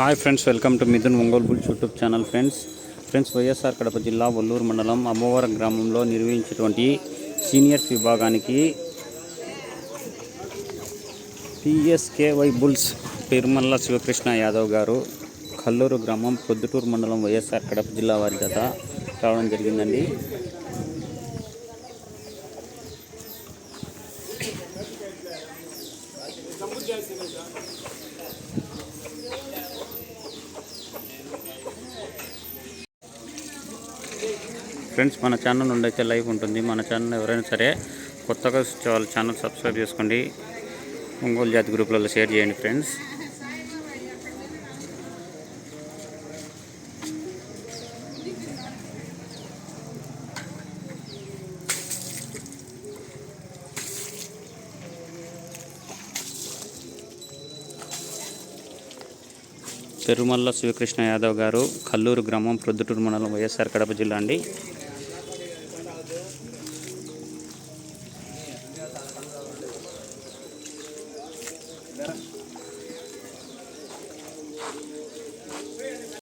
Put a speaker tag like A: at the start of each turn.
A: Hi friends welcome to Mithun Ongole Bulls YouTube channel friends. Friends YSR Kadapa జిల్లా వల్లూరు మండలం అమ్మవరం గ్రామంలో నిర్వహించినటువంటి seniors విభాగానికి పిఎస్కేవై బుల్స్ తిరుమల శివకృష్ణ యాదవ్ గారు కల్లూరు గ్రామం పొద్దుటూరు మండలం వైఎస్ఆర్ కడప జిల్లా వారి గత రావడం జరిగిందండి. ఫ్రెండ్స్ మన ఛానల్ నుండి అయితే లైవ్ ఉంటుంది. మన ఛానల్ ఎవరైనా సరే కొత్తగా వాళ్ళ ఛానల్ సబ్స్క్రైబ్ చేసుకోండి. ఒంగోలు జాతి గ్రూపులలో షేర్ చేయండి ఫ్రెండ్స్. పెరుమల్ల శివకృష్ణ యాదవ్ గారు కల్లూరు గ్రామం ప్రొద్దుటూరు మండలం వైఎస్ఆర్ కడప జిల్లా అండి.